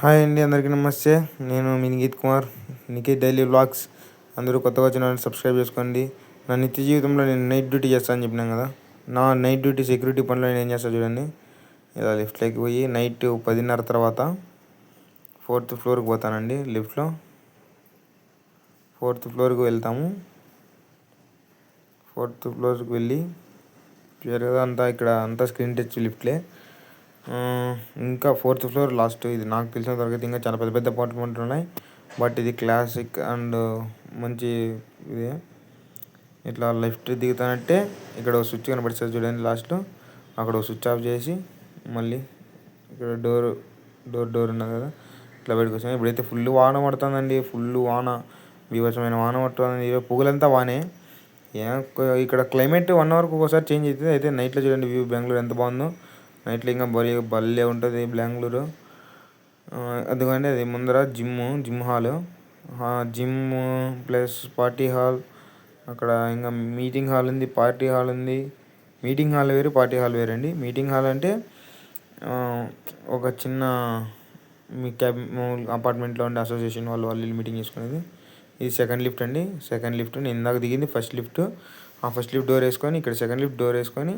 Hi అండి అందరికీ నమస్తే. నేను మీ Nikhit Kumar. Nikhit daily vlogs. అందరూ కొత్తగా వచ్చిన వాళ్ళు సబ్స్క్రైబ్ చేసుకోండి. నా నిత్య జీవితంలో నేను నైట్ డ్యూటీ చేస్తానని చెప్పినాను కదా. నా నైట్ డ్యూటీ సెక్యూరిటీ పనిలో నేను ఏం చేస్తాను చూడండి. ఇలా లిఫ్ట్లోకి పోయి నైట్ పదిన్నర తర్వాత ఫోర్త్ ఫ్లోర్కి పోతానండి లిఫ్ట్లో. ఫోర్త్ ఫ్లోర్కి వెళ్తాము. ఫోర్త్ ఫ్లోర్కి వెళ్ళి క్లియర్గా అంతా ఇక్కడ అంతా స్క్రీన్ టచ్ లిఫ్ట్లే. ఇంకా ఫోర్త్ ఫ్లోర్ లాస్ట్. ఇది నాకు తెలిసిన తరగతి ఇంకా చాలా పెద్ద పెద్ద అపార్ట్మెంట్లు ఉన్నాయి బట్ ఇది క్లాసిక్ అండ్ మంచి ఇది. ఇట్లా లెఫ్ట్ దిగుతానంటే ఇక్కడ స్విచ్ కనబడుతుంది చూడండి లాస్ట్లో అక్కడ స్విచ్ ఆఫ్ చేసి మళ్ళీ ఇక్కడ డోర్ డోర్ డోర్ ఉన్నది కదా. ఇట్లా బయటకు వచ్చాను. ఇప్పుడైతే ఫుల్ వాన పడుతుందండి. ఫుల్ వాన. వివసమైన వాన పడుతుంది పొగలంతా వానే. ఇక్కడ క్లైమేట్ వన్ అవర్కి ఒకసారి చేంజ్ అవుతుంది అయితే నైట్లో చూడండి వ్యూ బెంగళూరు ఎంత బాగుందో. నైట్లో ఇంకా భలే భలే ఉంటుంది బెంగళూరు. ఎందుకంటే అది ముందర gym gym hall. Gym plus party hall. అక్కడ ఇంకా మీటింగ్ హాల్ ఉంది పార్టీ హాల్ ఉంది. మీటింగ్ హాల్ వేరు పార్టీ హాల్ వేరండి మీటింగ్ హాల్ అంటే ఒక చిన్న మీ క్యాబ్ అపార్ట్మెంట్లో ఉండే అసోసియేషన్ వాళ్ళు వాళ్ళు మీటింగ్ చేసుకునేది. ఇది సెకండ్ లిఫ్ట్ అండి. సెకండ్ లిఫ్ట్ నేను ఇందాక దిగింది ఫస్ట్ లిఫ్ట్. ఆ ఫస్ట్ లిఫ్ట్ డోర్ వేసుకొని ఇక్కడ సెకండ్ లిఫ్ట్ డోర్ వేసుకొని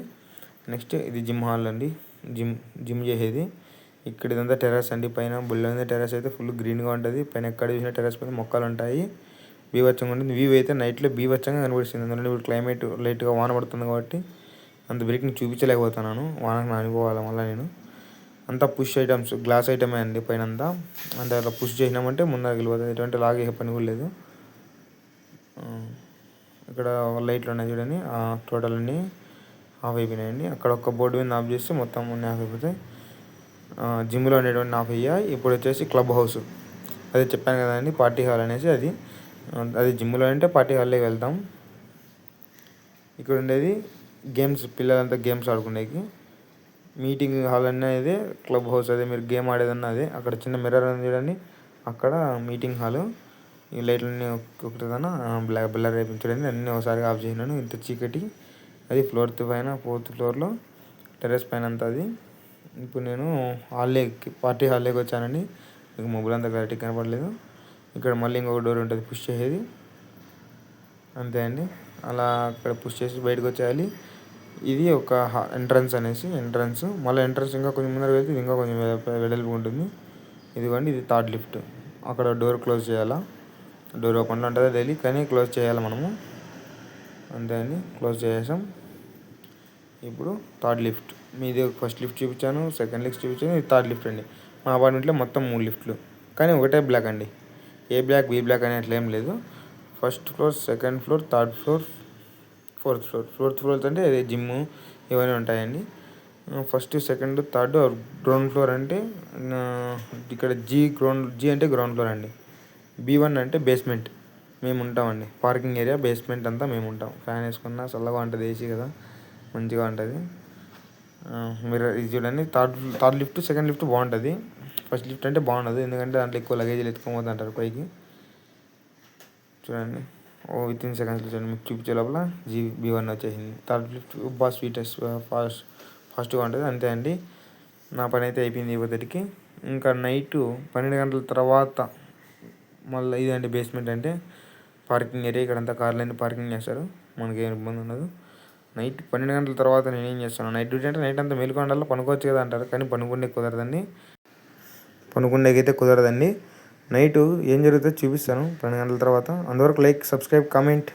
నెక్స్ట్ ఇది జిమ్ హాల్ అండి. జిమ్ జిమ్ చేసేది. ఇక్కడ ఇదంతా టెర్రస్ అండి. పైన బుల్ల టెర్రస్ అయితే ఫుల్ గ్రీన్గా ఉంటుంది. పైన ఎక్కడ చూసిన టెర్రస్ పైన మొక్కలు ఉంటాయి బీభత్సంగా ఉంటుంది. వ్యూ అయితే నైట్లో బీభత్సంగా కనిపిస్తుంది ఎందుకంటే ఇప్పుడు క్లైమేట్ లైట్గా వాన పడుతుంది కాబట్టి అంత బ్రేక్ని చూపించలేకపోతున్నాను. వానకు నానిపోవాలి మళ్ళీ నేను. అంతా పుష్ ఐటమ్స్ గ్లాస్ ఐటమే అండి పైన అంతా అంటే అట్లా పుష్ చేసినామంటే ముందర వెళ్ళిపోతుంది ఎటువంటి లాగే పని కూడా లేదు. ఇక్కడ లైట్లు ఉన్నాయి చూడండి. టోటల్ అన్నీ ఆఫ్ అయిపోయినాయండి అక్కడ ఒక బోర్డు మీద ఆఫ్ చేస్తే మొత్తం అన్నీ ఆఫ్ అయిపోతాయి జిమ్లో ఉండేటువంటి ఆఫ్ అయ్యాయి ఇప్పుడు వచ్చేసి క్లబ్ హౌస్. అదే చెప్పాను కదండి పార్టీ హాల్ అనేసి అది. అది జిమ్లో అంటే పార్టీ హాల్లోకి వెళ్తాం. ఇక్కడ ఉండేది గేమ్స్ పిల్లలంతా గేమ్స్ ఆడుకునేకి. మీటింగ్ హాల్ అనేది క్లబ్ హౌస్ అదే. మీరు గేమ్ ఆడేదన్న అదే. అక్కడ చిన్న మిర్రర్ ఉంది చూడండి. అక్కడ మీటింగ్ హాలు. ఈ లైట్లన్నీ ఒకటిదన్నా బ్లాక్ బ్లర్ చూడండి. అన్నీ ఒకసారి ఆఫ్ చేసినాను. ఇంత చీకటి. అది ఫ్లోర్త్ పైన ఫోర్త్ ఫ్లోర్లో టెర్రస్ పైన అంతా అది. ఇప్పుడు నేను హాల్లోకి పార్టీ హాల్లోకి వచ్చానండి. మీకు మొబైల్ అంతా క్లారిటీ కనపడలేదు. ఇక్కడ మళ్ళీ ఇంకొక డోర్ ఉంటుంది పుష్ చేసేది. అంతే అండి. అలా అక్కడ పుష్ చేసి బయటకు వచ్చేయాలి. ఇది ఒక ఎంట్రన్స్ అనేసి ఎంట్రన్స్. మళ్ళీ ఎంట్రన్స్ ఇంకా కొంచెం ముందర వెళ్తే ఇంకా కొంచెం వెడల్పు ఉంటుంది. ఇదిగోండి ఇది థర్డ్ లిఫ్ట్. అక్కడ డోర్ క్లోజ్ చేయాలా? డోర్ ఓపెన్లో ఉంటుంది డైలీ? కానీ క్లోజ్ చేయాలి మనము? అంతే అని క్లోజ్ చేసేసాం. ఇప్పుడు థర్డ్ లిఫ్ట్. మీది ఫస్ట్ లిఫ్ట్ చూపించాను సెకండ్ లిఫ్ట్ చూపించాను ఇది థర్డ్ లిఫ్ట్ అండి. మా అపార్ట్మెంట్లో మొత్తం మూడు లిఫ్ట్లు. కానీ ఒకటే బ్లాక్ అండి. ఏ బ్లాక్ బి బ్లాక్ అనే అట్లా ఏం లేదు. First floor second floor third floor fourth floor. Fourth floor అంటే అదే జిమ్ ఇవన్నీ ఉంటాయండి. First second third ground floor అంటే ఇక్కడ జీ గ్రౌండ్ జీ అంటే గ్రౌండ్ ఫ్లోర్ అండి. బీ వన్ అంటే బేస్మెంట్. మేము ఉంటామండి పార్కింగ్ ఏరియా బేస్మెంట్ అంతా మేము ఉంటాం ఫ్యాన్ వేసుకున్న చల్లగా ఉంటుంది ఏసీ కదా మంచిగా ఉంటుంది. మీరు ఇది చూడండి third third lift second lift బాగుంటుంది. ఫస్ట్ లిఫ్ట్ అంటే బాగుండదు ఎందుకంటే దాంట్లో ఎక్కువ లగేజీలు ఎత్తుకోబోతు అంటారు పైకి. చూడండి. ఓ విత్ ఇన్ సెకండ్స్లో చూడండి మీకు చూపించే లోపల జీ బీ వన్ వచ్చేసింది. థర్డ్ లిఫ్ట్ బాగా స్వీటెస్ట్ ఫాస్ట్ ఫాస్ట్గా ఉంటుంది. అంతే అండి. నా పని అయితే అయిపోయింది ఇవ్వదటికి ఇంకా నైట్ పన్నెండు గంటల తర్వాత మళ్ళీ ఇదండి బేస్మెంట్ అంటే పార్కింగ్ ఏరియా ఇక్కడంతా కార్లన్నీ పార్కింగ్ చేస్తారు. మనకి ఏం ఇబ్బంది ఉండదు. నైట్ పన్నెండు గంటల తర్వాత నేను ఏం చేస్తాను? నైట్ డ్యూటీ అంటే నైట్ అంతా మెలకు పనుకోవచ్చు కదా అంటారు. కానీ పనుకుండే కుదరదండి. పనుకుండేకైతే కుదరదండి. నైట్ ఏం జరుగుతుందో చూపిస్తాను. పన్నెండు గంటల తర్వాత. అందువరకు లైక్ సబ్స్క్రైబ్ కామెంట్.